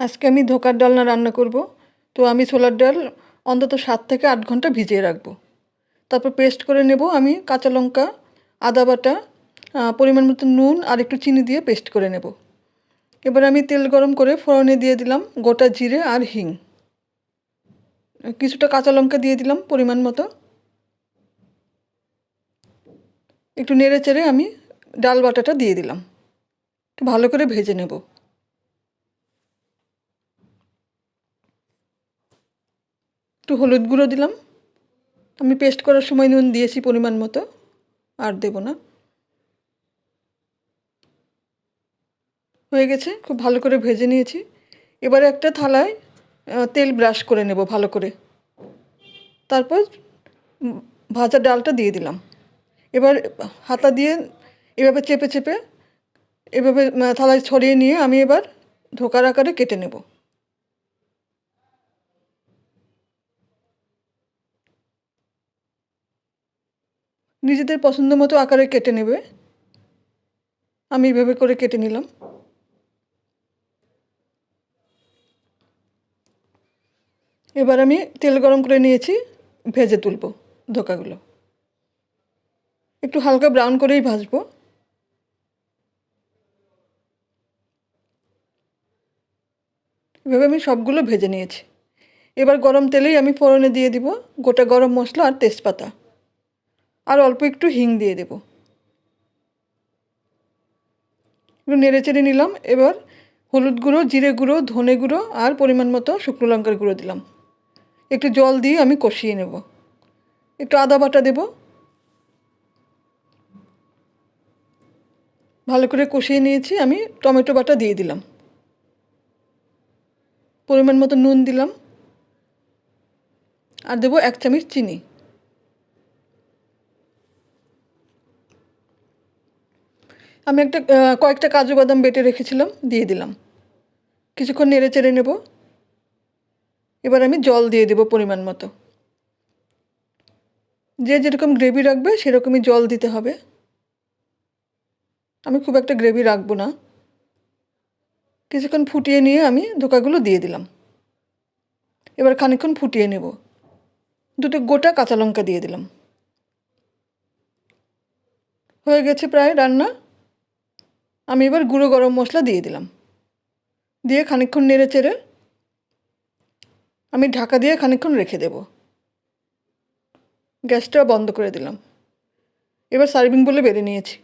আজকে আমি ধোকার ডালনা রান্না করব। তো আমি ছোলার ডাল অন্তত সাত থেকে আট ঘণ্টা ভিজিয়ে রাখব। তারপর পেস্ট করে নেব আমি কাঁচা লঙ্কা, আদা বাটা পরিমাণ মতো নুন আর একটু চিনি দিয়ে পেস্ট করে নেব। এবার আমি তেল গরম করে ফোড়নে দিয়ে দিলাম গোটা জিরে আর হিং। কিছুটা কাঁচা লঙ্কা দিয়ে দিলাম পরিমাণ মতো। একটু নেড়ে চেড়ে আমি ডাল বাটাটা দিয়ে দিলাম। ভালো করে ভেজে নেব। একটু হলুদ গুঁড়ো দিলাম। আমি পেস্ট করার সময় নুন দিয়েছি পরিমাণ মতো, আর দেব না। হয়ে গেছে, খুব ভালো করে ভেজে নিয়েছি। এবারে একটা থালায় তেল ব্রাশ করে নেব ভালো করে। তারপর ভাজা ডালটা দিয়ে দিলাম। এবার হাতা দিয়ে এভাবে চেপে চেপে, এভাবে থালায় ছড়িয়ে নিয়ে আমি এবার ধোকার আকারে কেটে নেব। নিজেদের পছন্দ মতো আকারে কেটে নেবে। আমি এভাবে করে কেটে নিলাম। এবার আমি তেল গরম করে নিয়েছি, ভেজে তুলব ধোকাগুলো। একটু হালকা ব্রাউন করেই ভাজবো। এভাবে আমি সবগুলো ভেজে নিয়েছি। এবার গরম তেলেই আমি ফোড়নে দিয়ে দিব গোটা গরম মশলা আর তেজপাতা। আর অল্প একটু হিং দিয়ে দেব। একটু নেড়ে চেড়ে নিলাম, এবার হলুদ গুঁড়ো, জিরে গুঁড়ো, ধনে গুঁড়ো আর পরিমাণ মতো শুকনো লঙ্কার গুঁড়ো দিলাম। একটু জল দিয়ে আমি কষিয়ে নেব। একটু আদা বাটা দেব। ভালো করে কষিয়ে নিয়েছি, আমি টমেটো বাটা দিয়ে দিলাম। পরিমাণ মতো নুন দিলাম। আর দেবো এক চামচ চিনি। আমি একটা কয়েকটা কাজু বাদাম বেটে রেখেছিলাম, দিয়ে দিলাম। কিছুক্ষণ নেড়ে চেড়ে নেব। এবার আমি জল দিয়ে দেবো পরিমাণ মতো। যে যেরকম গ্রেভি রাখবে, সেরকমই জল দিতে হবে। আমি খুব একটা গ্রেভি রাখব না। কিছুক্ষণ ফুটিয়ে নিয়ে আমি ধোকাগুলো দিয়ে দিলাম। এবার খানিকক্ষণ ফুটিয়ে নেব। দুটো গোটা কাঁচা লঙ্কা দিয়ে দিলাম। হয়ে গেছে প্রায় রান্না। আমি এবার গুঁড়ো গরম মশলা দিয়ে দিলাম। দিয়ে খানিক্ষণ নেড়ে চেড়ে আমি ঢাকা দিয়ে খানিক্ষণ রেখে দেব। গ্যাসটা বন্ধ করে দিলাম। এবার সার্ভিং বলে বেড়ে নিয়েছি।